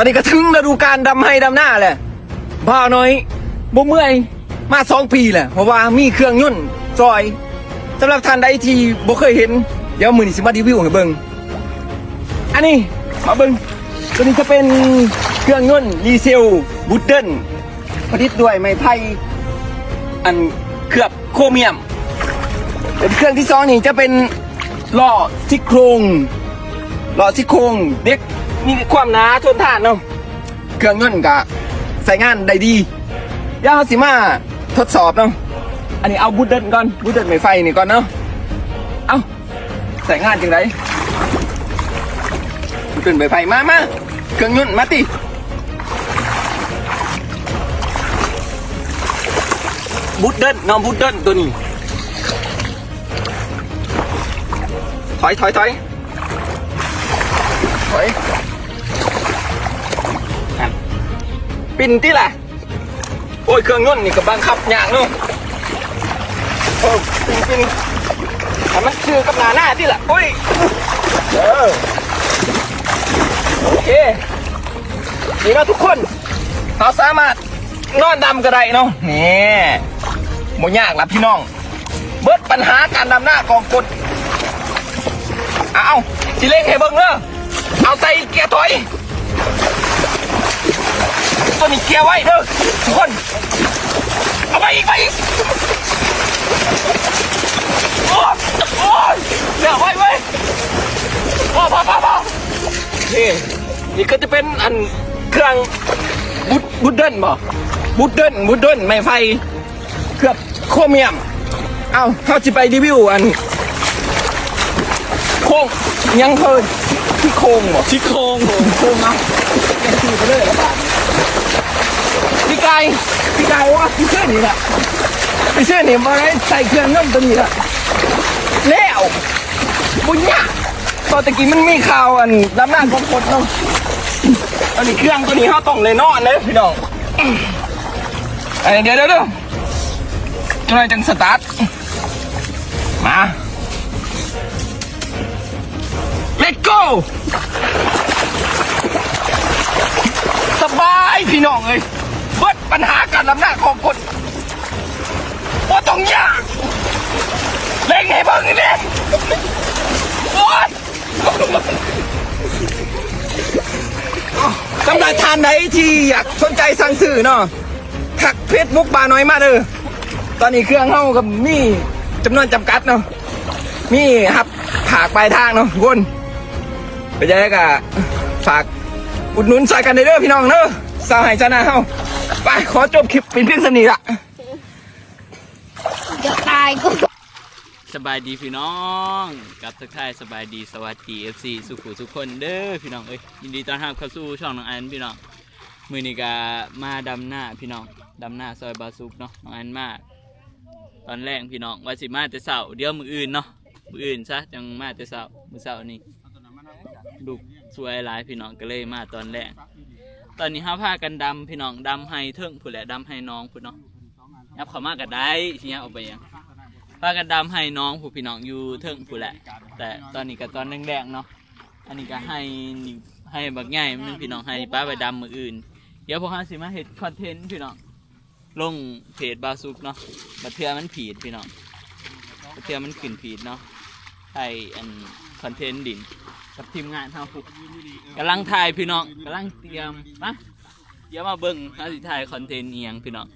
ตอนนี้ก็ถึงฤดูการดำให้ดำหน้าแหละบ้าน้อยบ่เมื่อยมาสองปีแหละเพราะว่ามีเครื่องยนต์ซอยสำหรับท่านใดที่บ่เคยเห็น เดี๋ยวมือนี้สิมารีวิวให้เบิ่งอันนี้มาเบิ่งตัวนี้จะเป็นเครื่องยนต์ดีเซลบูดเดิลผลิตด้วยไม้ไผ่อันเคลือบโครเมียมเป็นเครื่องที่สองนี่จะเป็นล้อซี่โครงล้อซี่โครงเด็ก มีความหนาทนทานเนาะเครื่องยนต์กะใส่งานได้ดียวเราสิมาทดสอบเนาะอันนี้เอาบูดเดิลก่อนบูดเดิลไม่ไฟนี่ก่อนเนาะเอาใส่งานจังไรบูดเดิลไม่ไฟมามาเครื่องยนต์มาติบูดเดิลน้องบูดเดิลตัวนี้ถอยถอยถอยถอย ปินที่ล่ะ โอ้ยเครื่องยนต์นี่ก็บังคับอย่างเนาะโอ้ปินปินแต่มันคือกับหนาหน้าที่ล่ะโอ้ยเออโอเคนี่นะทุกคนเราสามารถนอนดำก็ได้เนาะนี่โมยากละพี่น้อง เบิดปัญหาการดำหน้ากองกดเอาสิเล่งให้เบิ่งเนอะเอาใส่เกียร์ถอย ตัวนี้เกียร์ไว้เด้อทุกคน เอาไปอีกไปอีกโอ้ยโอ้ยเดี๋ยวไว้ไว้พอพอพอพอนี่นี่ก็จะเป็นอันเครื่องบุดบุดเดิลบ่บุดเดิลบุดเดิลไม่ไฟเครื่องโครเมียม เอาเขาจะไปรีวิวอันโค้งยังเคยที่โค้งบ่ชิโครงโค้งเอาแกขี่ไปเลยแล้ว บาดพี่ไก่พี่ไก่ว่าพี่เชื่อนี่แหละพี่เชื่อนี่มาใส่เครื่องนั่นตัวนี้ละแล้วบุญยะตอนตะกี้มันมีข่าวอันดำน้ำของคนเนาะตอนนี้เครื่องตัวนี้เขาต้องเลยนอนเลยพี่น้องเอ้เดี๋ยวเดี๋ยวเดี๋ยวจะจังสตาร์ทมา Let go สบายพี่น้องเอ้ย เบิดปัญหาการลำหน้าของคนว่าต้องยากเล่งให้เบิ่งนี่เด้โอ๊ยสำหรับทานใดที่อยากสนใจสั่งซื้อเนาะทักเพจมุกบาน้อยมาเด้อตอนนี้เครื่องเฮากับมี่จำนวนจำกัดเนาะมีครับผากปลายทางเนาะคนไปยังไงก็ฝากอุดหนุนสายกันเด้อพี่น้องเนอะสาวไหชนะเฮา ไปขอจบคลิปเป็นเพียงสนิทละจะตายก็สบายดีพี่น้องกับทักทายสบายดีสวัสดี FC สุขุทุกคนเด้อพี่น้องเอ้ยยินดีต้อนรับเข้าสู่ช่องน้องอันพี่น้องมือนี้ก็มาดำหน้าพี่น้องดำหน้าซอยบาซุกเนาะน้องอันมาตอนแรกพี่น้องว่าสิมาแต่เสาเดี๋ยวมืออื่นเนาะมืออื่นซะจังมาแต่เสามือเสานี่ลูกสวยหลายพี่น้องก็เลยมาตอนแรก ตอนนี้ห้าพากันดำพี่น้องดำให้เทิงผู้แหละดำให้น้องผู้นเนาะยับเขามาก็ได้ทีนี้เอาไปยังพากันดำให้น้องผู้พี่น้องอยู่เทิงผู้แหละ แต่ตอนนี้ก็ตอนแดงๆเนาะอันนี้ก็ให้ให้บักใหญ่มันพี่น้องให้ป้าไปดำมืออื่น เดี๋ยวพวกเขาสิมาเห็ดคอนเทนต์พี่น้องลงเพจบาซุกเนาะบัดเทือมันผีดพี่น้องบัดเทือมันขึ้นผีดเนาะให้อันคอนเทนต์ดิน กับทีมงานเฮาผู้กำลังถ่ายพี่น้องกำลังเตรียมมาเดี๋ยวมาเบิ่งเขาสิถ่ายคอนเทนต์เอียงพี่น้อง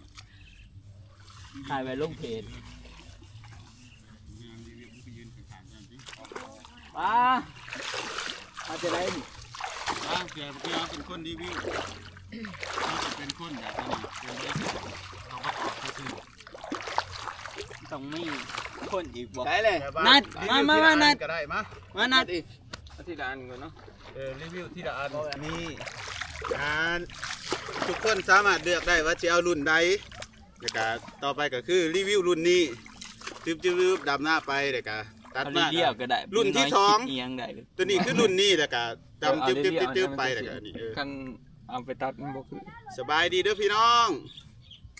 ถ่ายไว้ลงเพจป้ามาจะได้อ่าเผื่อเผื่อเป็นคนรีวิวเราจะเป็นคนแบบนี้เดี๋ยวได้เขาประกอบก็คือต้องมีคนอีกบอกได้เลยแบบว่นัดรีวิวมามาทีละมานัอัดก็ได้มะมานัดอา ทิตย์ละอันก่อนเนาะเออรีวิวที่ละอันนี่อ่าทุกคนสามารถเลือกได้ว่าจะเอารุ่นใดแล้วก็ต่อไปก็คือรีวิวรุ่นนี้จึ๊บจึ๊บจึ๊บดำหน้าไปเดี๋ยวก็ตัดเอามาเรียวก็ได้รุ่นที่น้ยสองคิดเอียงได้ตัวนี้คือรุ่นนี้แล้วก็ดำจึ๊บจึ๊บจึ๊บจึ๊บไปแล้วก็นี่เออคันเอาไปตัดมันบ่คือสบายดีเด้อพี่น้อง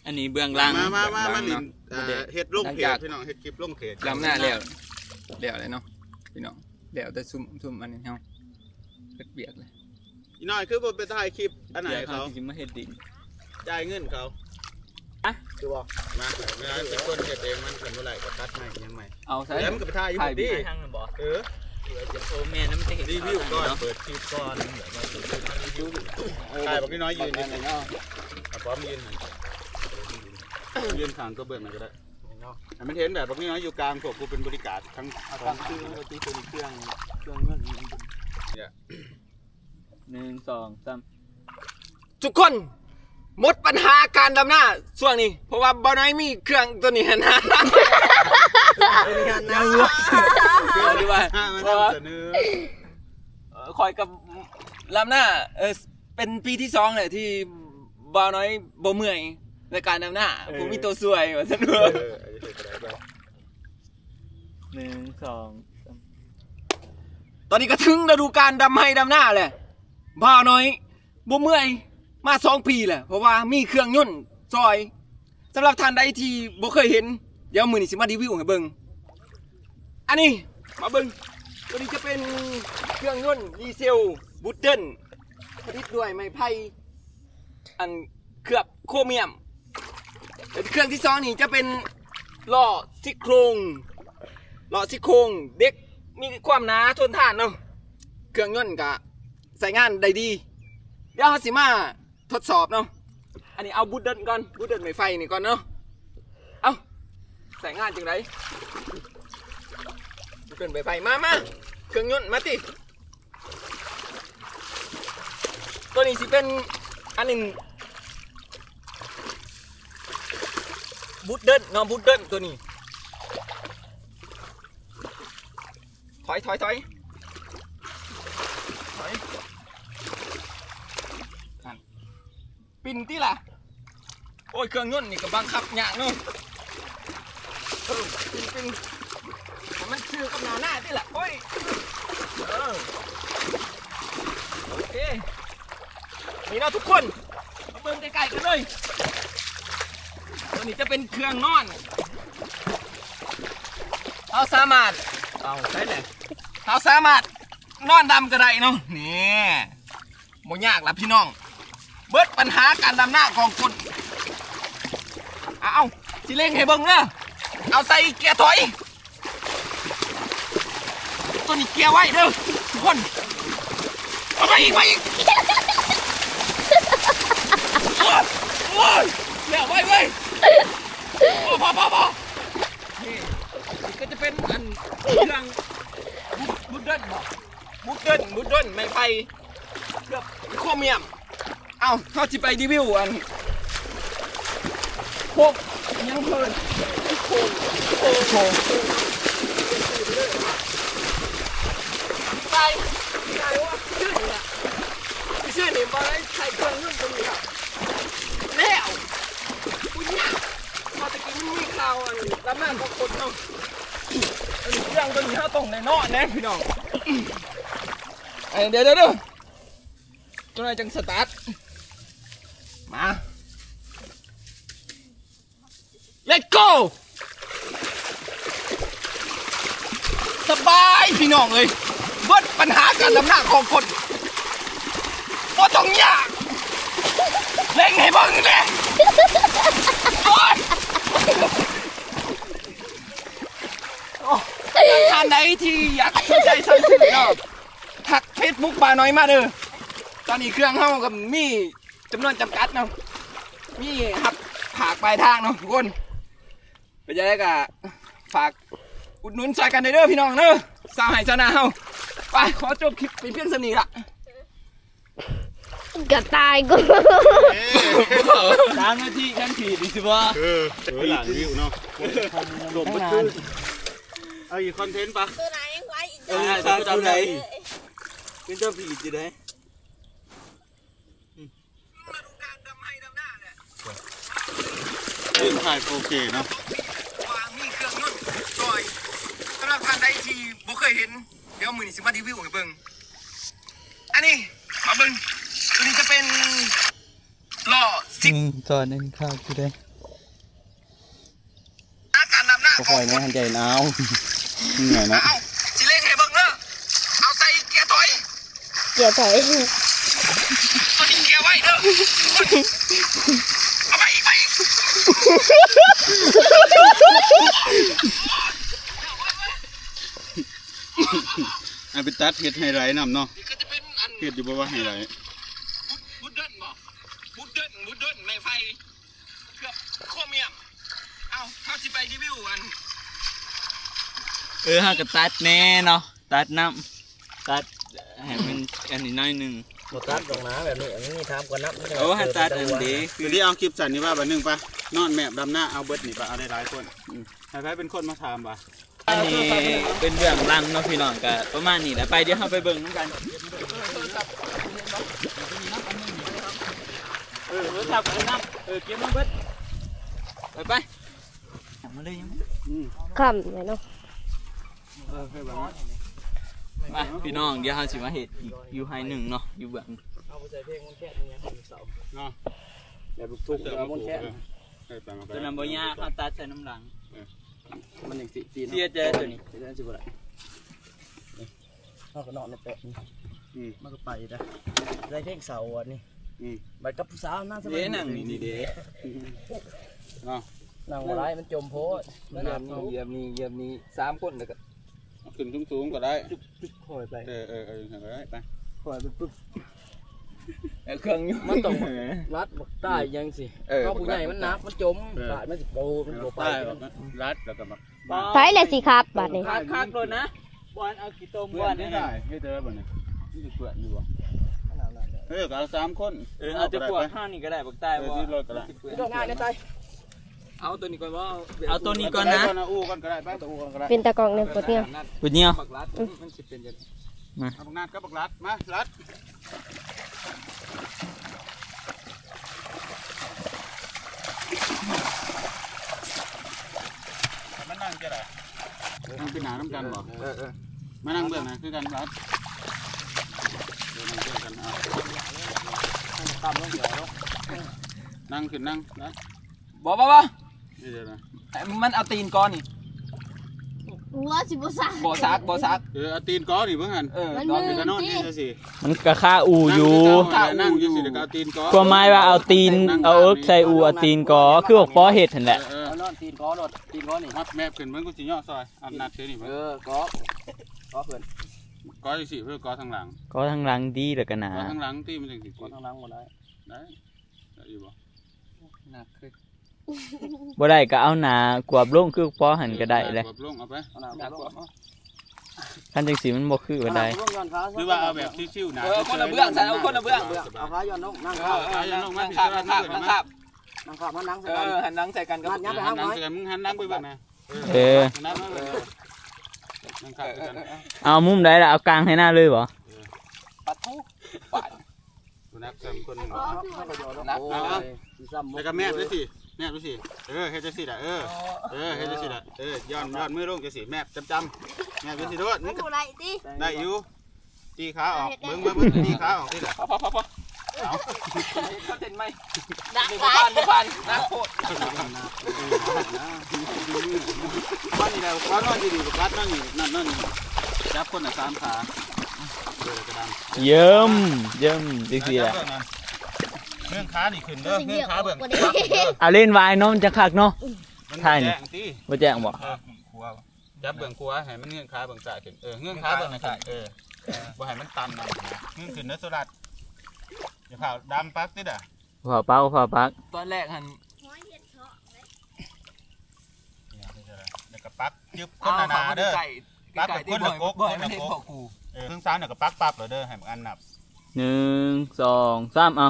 อันนี้เบื้องหล่างมามามามาหลัลิงนเนาะอ่าเฮ็ดลงเพจพี่น้องเฮ็ดคลิปลงเพจดำหน้าแล้วแล้วเลยเนาะพี่น้อง แล้วแต่ซุ่มซุ่มอันนี้เฮาเฮ็ดเบียกเลยอีน้อยคือบ่ไปถ่ายคลิปอันไหนเดี๋ยวเขาเขาจะมาเฮ็ดดินจ่ายเงินเขาอะคือบอกมาเวลาเป็นคนเฮ็ดเองมันเพิ่นบ่ไหลก็ตัดใหม่ยังใหม่เอาใส่แล้วมันก็ไปถ่ายอยู่ถ่ายดีทางนั้นบ่เออโอ้แม่น้ำมันจะเห็นรีวิวก่อนเนาะเปิดคลิปก่อนแบบว่าเปิดคลิปมารีวิวถ่ายบอกน้อยๆยืนนิดหนึงเนาะเอาพร้อมยืนหน่อยยืนข้างก็เบื้องหน่อยก็ได้ ให้มันเห็นแบบบอกน้อยๆอยู่กลางพวกกูเป็นบริการทั้งสองคือเราตีเป็นเครื่องเครื่องเงินเนี่ยหนึ่งสองสามทุกคนหมดปัญหาการดำหน้าช่วงนี้ เพราะว่าบ่น้อยมีเครื่องตัวนี้นะยังอยู่เอาดีว่าห้ามันเพราะว่านำเสนอเอ่อคอยกับลำหน้าเออเป็นปีที่สองเลยที่บ่าวน้อยบ่เมื่อย ในการดำหน้าผมมีตัวสวยว่าซั่นเอเด้ออไอ้เฮ็ดก็ได้บ่หนึ่งสองสามตอนนี้ก็ถึงฤดูการดำให้ดำหน้าแหละบ่าวน้อยบ่เมื่อยมาสองปีแหละเพราะว่ามีเครื่องยนต์ซอยสำหรับท่านใดที่บ่เคยเห็น เดี๋ยวมื้อนี้สิมารีวิวให้เบิ่งอันนี้มาเบิ่งตัวนี้จะเป็นเครื่องยนต์ดีเซลบูตเดิลผลิตด้วยไม้ไผ่อันเคลือบโครเมียมแล้ว เครื่องที่สองนี่จะเป็นล้อซี่โครงล้อซี่โครงเด็กมีความหนาทนทานเนาะเครื่องยนต์ก็ใส่งานได้ดี เดี๋ยวเราสิมาทดสอบเนาะอันนี้เอาบูตเดิลก่อนบูตเดิลไม้ไฟนี่ก่อนเนาะเอาใส่งานจังไรบูตเดิลไม้ไฟมามาเครื่องยนต์มาติตัวนี้สิเป็นอันหนึ่ง บูตเดิ้ลเนาะบูตเดิ้ลตัวนี้ ถอยถอยถอยถอยนั่นปินที่ล่ะ โอ้ย เครื่องยนต์นี่ก็บังคับยากเนาะเออปินปินมันชื่อกับหนาหน้าที่ล่ะ โอ้ยเออโอเค นี่นะทุกคนมาเบิ่งใกล้ๆกันเลย ตัวนี้จะเป็นเครื่องนอนเราสามารถ เอาใช่แหละเราสามารถนอนดำก็ได้เนาะนี่บ่ยากละพี่น้อง เบิดปัญหาการดำหน้าของคนเอาเอาสิเล่งให้เบิ่งเด้อเอาใส่เกียร์ถอย ตัวนี้เกียร์ไว้เด้อทุกคนเอาไปอีกไปอีกโอ้ยโอ้ยแล้วไว้ไว้ โอ้พอพอพอนี่นี่ก็จะเป็นอันเครื่องบุดเดิลบอกบุดเดิลบุดเดิลไม่ไปเกือบโครเมียม เอ้าเขาจะไปรีวิวอันพวกยังเพลินโคงโคงโคงไปไปว่าชื่อเนี่แหละชื่อเนี่ยมาได้ใส่เครื่องนุ่นตรงนี้ครับแล้วอุ้ยเนี่ยพอตะ กี้มันมีข่าวอันรับหน้าของคนเนาะอันนี้เครื่องตัวนี้เขาต้องในนอนนะพี่น้องเอ้เดี๋ยวเดี๋ยวเดี๋ยวจังไรจังสตาร์ทมา Let go สบายพี่น้องเลยเบิดปัญหาการดำหน้าของคนว่าต้องยากเล่งให้เบิ่งเลยโอ๊ย ท่านใดที่อยากสนใจสั่งซื้อเนาะทักเฟซบุ๊กปาน้อยมาเด้อตอนนี้เครื่องเฮากับมีจำนวนจำกัดเนาะมีหับผากปลายทางเนาะทุกคนเป็นยังไงกะฝากอุดหนุนใส่กันเด้อพี่น้องเด้อสาวไหายสาวนาเฮาไปขอจบคลิปเป็นเพียงสนิทละกระต่ายกูเอ้ยสามนาทีกันผีดิสิบ่เออเออหลานรีวิวเนาะหลบมันคือ เอาอีกคอนเทนต์ปะตัวไหนไว้อีกเออตามตัวไหนเป็นเจ้าผีจีได้ยืนถ่ายโอเคเนาะวางมีเครื่องยนต์ซอยสำหรับท่านใดที่บ่เคยเห็น เดี๋ยวมือนี้สิมารีวิวให้เบิ่งอันนี้มาเบิ่งตัวนี้จะเป็นล้อซิกตอนนั้นข้าวจีได้อาการนำหน้าก็คอยนะหันใจหนาว เหนื่อยนะเอาสิเล่งให้เบิ่งเด้อเอาใส่เกียร์ถอยเกี่ยวถอยอันเป็นตัดเฮ็ดไฮไลท์นำเนาะนี่ก็จะเป็นอันเฮ็ดอยู่บ่ว่าไฮไลท์บุดเดินบ่บุดเดินบุดเดินในไฟเกือบโคเมียม เอ้าเท่าที่ไปรีวิวอัน เออฮะก็ตัดแน่เนาะตัดน้ำตัดให้มันอันนี้หน้อยหนึงหมดตัดตรงน้ำแบบนี้อันนี้ทำกันนับโอ้ให้ตัดอันเดีคือที่เอาคลิปสั่นนี่ว่าบัดหนึงปะนอนแมบดำหน้าเอาเบิดนี่ปะเอาได้หลายคนอืมให้ใครเป็นคนมาถามปะอันนี้เป็นเรื่องลังเนาะพี่น้องก็ประมาณนี้แหละไปเดี๋ยวเราไปเบิ่งน้ำกันเออโทรศัพท์กันน้ำเออเก็บมาเบิดไปไปมาเลยยังอืมคำเลยเนาะเออให้บัง มาพี่น้องเดี๋ยวเราสิมาเฮ็ดอีกอยู่ให้หนึ่งเนาะอยู่เบื้องเอาไปใส่เพลงมันแค่นี้เสาเนาะแบบลูกทุ่งเอามันแค่เออให้ไปมาไปตัวนั้นบ่ยากเขาตัดใส่น้ำหลัง มันอย่างสี่ปีเสียใจตัวนี้เสียใจสิบ่ได้เขาก็นอนในแปะนี่อืมมันก็ไปนะได้เพลงเสาอันนี้อืมไปกับผู้สาวน่าสบาเด้ยหนังนี่นี่เด้เนาะนั่งบ่ได้มันจมโพดมันเหยียน้ำบนี้เหยียบนี้เหยียบนี้สามคนแล้วก็เอา ขึ้นสูงๆก็ได้ คอยไปเออเออเออให้ไปได้ไปคอยไปปึ๊บเออเครื่องอยู่มันต้องรัดบักใต้ยังสิเออเพราะผู้ใหญ่มันนักมันจมบาดมันสิโบมันโบไปใต้แบบนั้นรัดแล้วก็มาใช้เลยสิครับบัดนี้คักคักๆเลยนะบอลเอากี่ต้มเพื่บออนลไม่นี่ได้ให้เจอบ่เนี่ยนี่จะเพื่อนอยู่บ่เฮ้ยก็เอาสามคน เออเอาจะปวดห้านี่ก็ได้บักใต้เออบ่ที่รถก็ได้พี่ต้องง่ายได้ไต เอาตัวนี้ก่อนว่าเอาตัวนี้ก่อนนะเอาอู้ก่อนก็ได้ไปตัวอู้ก่อนก็ได้เป็นตะกองเนี่ยปวดเนี่ยปุดเนียวปักรัดมันสิเป็นยังเอาบักนาดกับบักรัดมารัดมานั่งจะได้นั่งเป็นหนาน้ำกันบ่เออเออมานั่งเบื้องหนะคือกันรัดเดี๋ยวนั่งเบื้องกันเอาตามลงเดี๋ยวเนาะนั่งขึ้นนั่งรัดบ่บ่บ่นี่ เดี๋ยวนะไอ้มันเอาตีนก้อนนี่หัวสิบ่ซักบ่ซักบ่ซักเออเอาตีนก้อนี่เบิ่งหันเออมันก้อนมืเดี๋ยวก็นอนนี่ซะสิมันก็ค่าอูอยู่นั่งอยู่สิเดี๋ยวก็เอาตีนก้อความหมายว่าเอาตีนเอาเอิกใส่อูเอาตีนกอคือบอกป้อเห็ดนั่นแหละเออเอานอนตีนก้อรถตีนก้อนี่มัดแมบขึ้นเบิ่งกูสิย่อซอยอำนาจเชื่อนี่เอเบิ่งอก้อก้อเพื่อนก้อสิเพื่อก้อทางหลังก็ทางหลังดีแล้วกันนะก้อทางหลังที่มันจังสิก้อทางหล่างหมดได้ได้ได้อยู่บ่หนักคือ บ่ได้ก็เอาหนากวบลงคือป้อหันก็ได้เลยกดลงเอาไปเอาหน้าหนักลกงว่าคันจังสีมันบ่คือบ่ได้ลงย้อนขาหรือว่าเอาแบบชิวๆนะเออคนละเบื้องใส่เอาคนละเบื้องเอาขาย้อนลงนั่งเอขาอเออนั่งขับนั่งขับนั่งขับนั่งขามันนั่งเอใส่กันอหันนั่งใส่กันกับยับไปหัหานหนั่มงอยใส่กันมึงหันนั่งไปเบิ่งนะเออนั่งมาเบิ่งนั่งขับกันเอามุมใดล่ะเอากลางให้หน้าเลยบ่ปัดทุกปาดกูนักเสริมคนหนึงนักโอ้ยซ้ำแล้วก็แมบด้วยสิ แมบด้วยสิเออเฮ็ดจังซี่ล่ะเออเออเฮ็ดจังซี่ล่ะเออย่อนย่อนมือลงจังซี่แมบจำๆแมบจังซี่โดดมึงก็บ่ได้ติได้อยู่ตีขาออกเบิ่งเบิ่งเบิ่งตีขาออกนี่แหละพอพอพอพอเอาเขาเต้นไหมดักนี่หบ่ลาผ่ายนบ่ผ่านนักโคตรบ้านนี่แหละบ้านนอนอยู่ดีกับบ้านนอนอยู่นั่นนอนอยู่จับคนละสามขาเดินกระดังเยิ้มเยิ้มจังซี่แหละ เรื่องขานี่ขึ้นเด้อเรื่องขาเบื้องบ่ได้เอาเล่นวายเนาะมันจะคักเนาะมันใช่นี่แจ้งตีบ่แจ้งบ่เออครัวจับเบื้องครัวให้มันเงื่อนขาเบื้องซ้ายขึ้นเออเงื่อนขาเบื้องซ้ายเออบ่ให้มันตันนะเงื่อนขึ้นเด้อสุรัตอย่าเผาดำปักติดอะพอเป้าพอปักตอนแรกหันแล้วก็ปักยึบคนหนาๆเด้อไก่ไก่ที่บ่อยบ่อยมันเห็นพอกูเออเครื่องซ้ายเนี่ยก็ปักปั๊บเลยเด้อให้มันอันนับหนึ่งสองสามเอา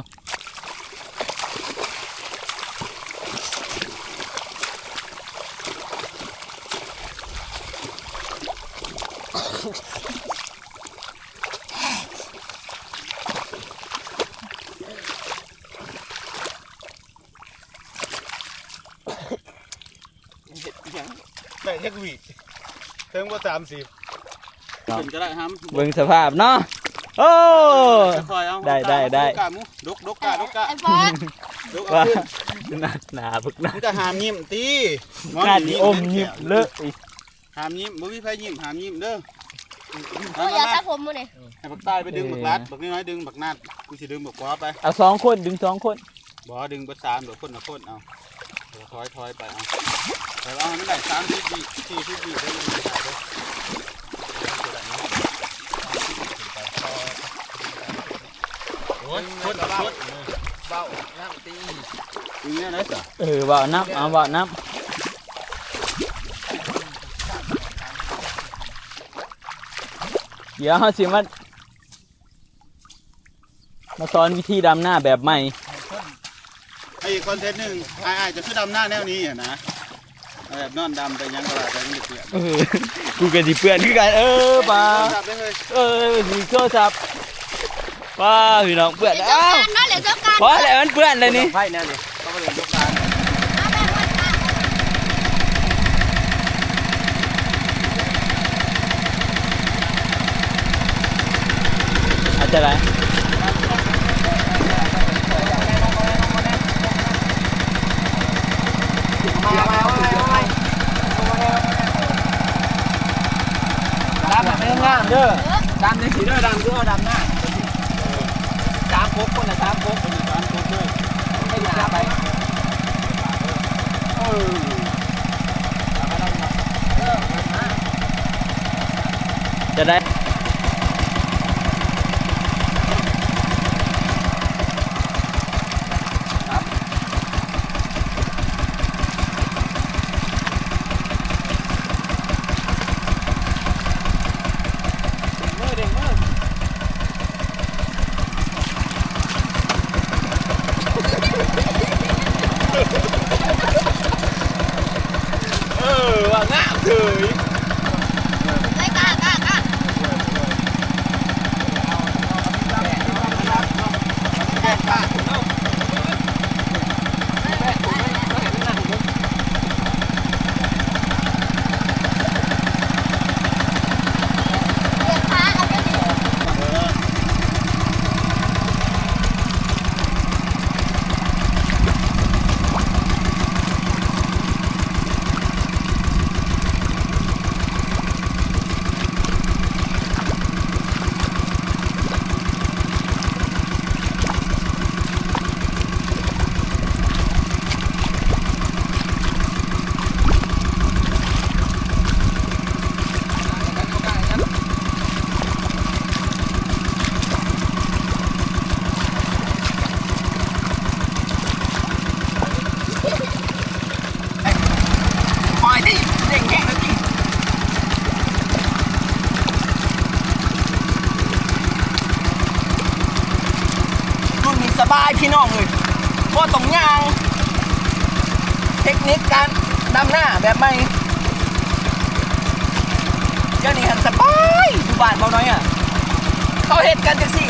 เห็ดยัง ได้ยักวีเทิงว่า สามสิบขึ้นก็ได้ฮัมเบิ่งสภาพเนาะโอ้คอยเอาได้ได้ได้กามุดกดกกาดกกาไอ้ฟอสดกเอาว่าขึ้นหนักหนาพึกหนามึงก็หามยิ้มตีหน้าที่อมยิ้มเลอะอีกหามยิ้มบ่มีไผยิ้มหามยิ้มเด้อโอ้ยอย่าสระผมมื้อนี่ให้บักใต้ไปดึงบักลัดบักน้อยๆดึงบักนาดกูสิดึงบักขวาไปเอาสองคนดึงสองคนบ่ดึงเบัดสามเดี๋ยวคนละคนเอาเดี๋ยว ถอยถอยไปเอาแต่ว่ามันได้สามสิบวิสี่สิบวิได้เลยได้ด้อโอ้ยคนละคนเบาน้ำตีอย่างเงี้ยนะจ๊ะเออว่าน้ำเอาว่าน้ำเดี๋ยวเขาสิมามาสอนวิธีดำหน้าแบบใหม่ ไอ้คอนเทนต์หนึ่งไอ้ๆจะคือดำหน้าแนวนี้อะนะแบบนอนดำไปยังก็ได้แต่มันจะเปลี่ยนเออกูกันสิเพื่อนคือกันเออปลาจับได้เลยเออมีโทรศัพท์ป้าพี่น้องเพื่อนเดี๋ยวเจออ้าวกันเนาะเดี๋ยวเจอกันพอแล้วมันเพื่อนเลยนี่ไพ่แน่เลยก็มาเล่นยกการเอาไปวัดกันอาจจะไรมามามามาดำแบบไม่ งามเด้อดำในสีเด้อดำเด้อดำหน้าสามพกคนละสามพกคนละสามคนเลยไม่หนาไปเออ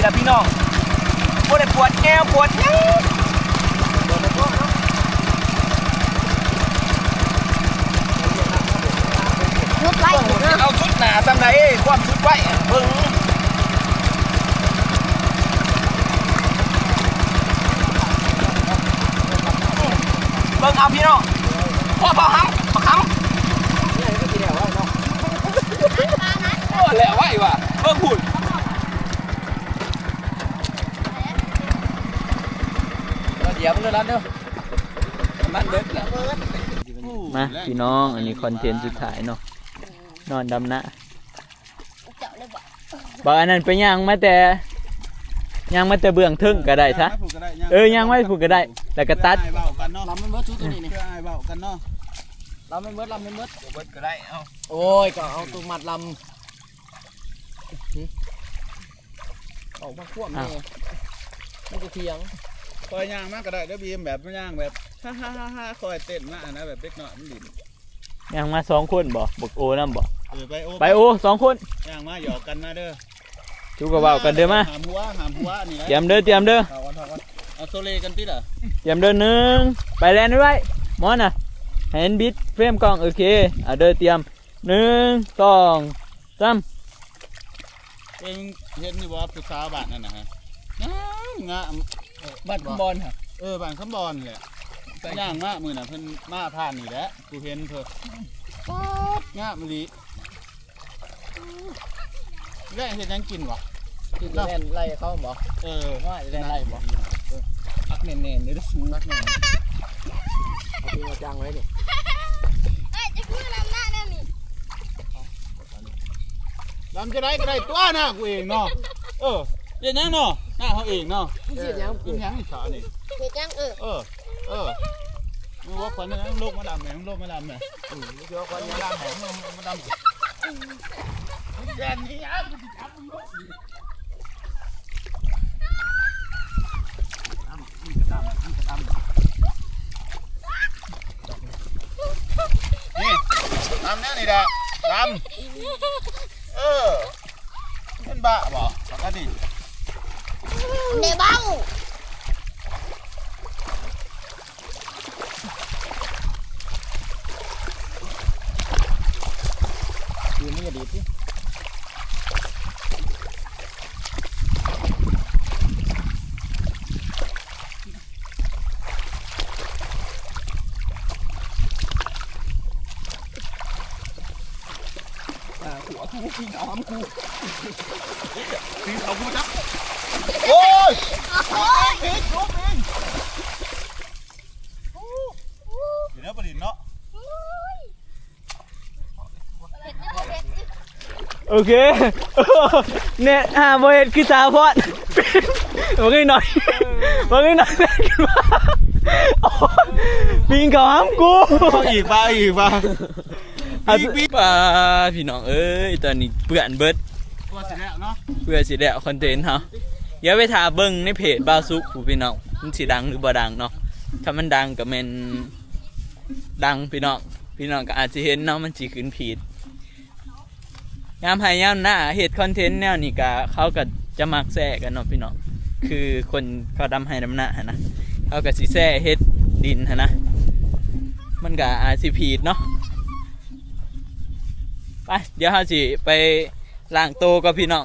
กันจังสี่ล่ะพี่น้องปวดปวดแก้วปวดหยังปวดแล้วก็เนาะยุดไว้เบิ่งเอาชุดหนาสำไรความชุดไว้อะเบิ่งเบิ่งเอาพี่น้องพ่อพ่อห้ำพ่อห้ำโอ้แหละไว้ว่ะเบิ่งหุ่น ดี๋ยวมันเดินแล้วเด้อมันเบิดแล้วมาพี่น้องอันนี้คอนเทนต์สุดท้ายเนาะนอนดำหน้าเจ้าเลยบอกบอกอันนั้นไปย่างมาแต่ย่างมาแต่เบื้องทึ่งก็ได้ซะเออย่างไม่ผูกก็ได้แล้วก็ตัดเพื่ออ้ายเว้ากันเนาะลำมันเบิดชุดตัวนี้นี่เพื่ออ้ายเว้ากันเนาะลำมันเบิดลำมันเบิดเบิดก็ได้เอ้าโอ้ยก็เอาตัวมัดลำออกมาควบนี่ไม่จะเทียง คอยย่างมากก็ได้เด้อบีมแบบย่างแบบฮ่าฮ่าฮ่าฮ่าคอยเต้นมานะแบบเล็กน้อยมันดินย่างมาสองคนบ่บอกโอน้ำบ่เออไปโอ้ไปโอสองคนย่างมาหยอกกันมาเด้อชูกระเบากันเด้อมาหามหัวหามหัวนี่แหละเตรียมเด้อเตรียมเด้อเอาก่อนเอาก่อนเอาโซเลกันติล่ะเตรียมเด้อหนึ่งไปแลนด์ไว้มอนน่ะเห็นบิดเฟรมกล้องโอเคเอาเด้อเตรียมหนึ่งสองสามเองเห็นนี่ว่าผู้สาวบ้านนั่นนะฮะงามงาม บัตรบอลค่ะเออบ้านคำบอลแหละย่างมามือน่ะเพิ่นมาผ่านนี่แหละกูเห็นเพิ่นป๊าดงามอีหลีแล่เห็ดหยังกินวะกินแล่นไล่เขาบอกเออว่าจะได้ไล่บอกพักเน่นๆเดี๋ยวจะสูงพักเน่นเอาพี่มาจ้างไว้นี่เอ้ยจะพูดนำหน้าแน่นี่ลำจะได้ก็ได้ตัวหน้ากูเองเนาะเออเห็ดหยังเนาะหน้า เขาเองเนาะเสียยังกินหยังอีกขานี่เฮ็ดจังเออเออเออมึงว่าคนนึงลูกมาดำไหมมึงลูกมาดำไหมอืมเชื่อคว่านมาดำไหมมึงมาดำมึงแย่นี่อะมึงจะจับมึงลูกนี่ดำแน่นี่แหละดำเออเป็นบ้าบ่ปกติ ในเบ้า คือไม่ดีที่ หัวกูกินเอาหำกูกินเอากูจับโอ้ย โอ้ย เฮ้ยโอ้ยเดี๋ยวนะประดิษฐ์เนาะ เฮ็ดจังเฮ็ด โอเคเนี่ยอ่าโมเห็ดคือตาพอดบอกให้หน่อยบอกให้หน่อยแม่ขึ้นมาโอ๊ยปิงเขาห้ามกูอีกป่ะอีกป่ะอะป้าพี่น้องเอ้ยตอนนี้เปื่อนเบิดตัวสิแล้วเนาะเพื่อสิได้เอาคอนเทนต์เฮาเดี๋ยวไปถาเบิ่งในเพจบาซุกผู้พี่น้องมันสิดังหรือบ่ดังเนาะถ้ามันดังก็แม่นดังพี่น้องพี่น้องก็อาจจะเห็นเนาะมันสิขึ้นผิด ยามให้ยามหน้าเฮ็ดคอนเทนต์แนวนี้ก็เขาก็จะมักแซ่กันเนาะพี่น้องคือคนเขาดำให้ดำหน้าหั้นะเขาก็สิแซ่เฮ็ดดินหั้นะมันก็อาจสิผิดเนาะไปเดี๋ยวเฮาสิไปล้างโตกับพี่น้อง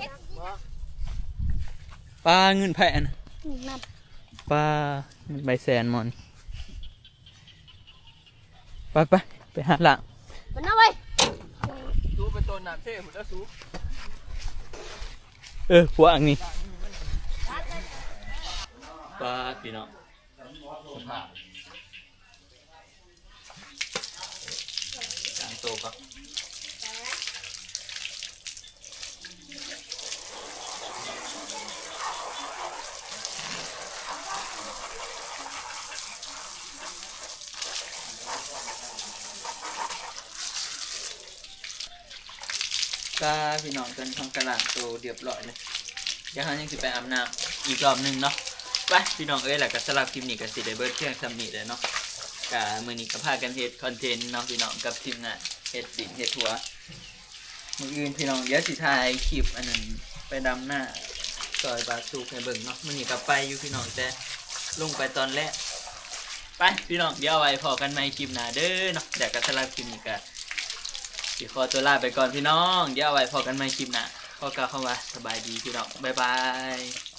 ปลาเงินแผ่นปลาเงินใบแสนมอนไปไปไปหาหลังมันเอาไว้สูเป็น ตัวน้ำเท่หุ่นแล้วสูเออพวกอันนี้ปลาพี่น้องสภาพจางโตครับ ปลาพี่น้องจนทำกระล่ำโตเรียบร้อยเลยเดี๋ยวเรายังสิไปอาบน้ำอีกรอบหนึงเนาะไปพี่น้องเอ้ยแหละก็สำหรับคลิปนี้ก็สิไดเบิร์ดเที่ยงสำนีเลยเนาะกะมือนี้ก็พากันเฮ็ดคอนเทนต์เนาะพี่น้องกับทีมงานเฮ็ดสินเฮ็ดทัวร์มืออื่นพี่น้องเดี๋ยวสิถ่ายคลิปอันนั้นไปดำหน้าซอยบาสูให้เบิ่งเนาะมือนี้ก็ไปอยู่พี่น้องแต่ลงไปตอนแรกไปพี่น้องเดี๋ยวเอาไว้พอกันใหม่คลิปหน้าเด้อเนาะเดี๋ยวก็สำหรับคลิปนี้ก็ สิขอตัวลาไปก่อนพี่น้อง เดี๋ยวเอาไว้พอกันใหม่คลิปหน้าขอกล่าวคำว่าสบายดีพี่น้อง บ๊ายบาย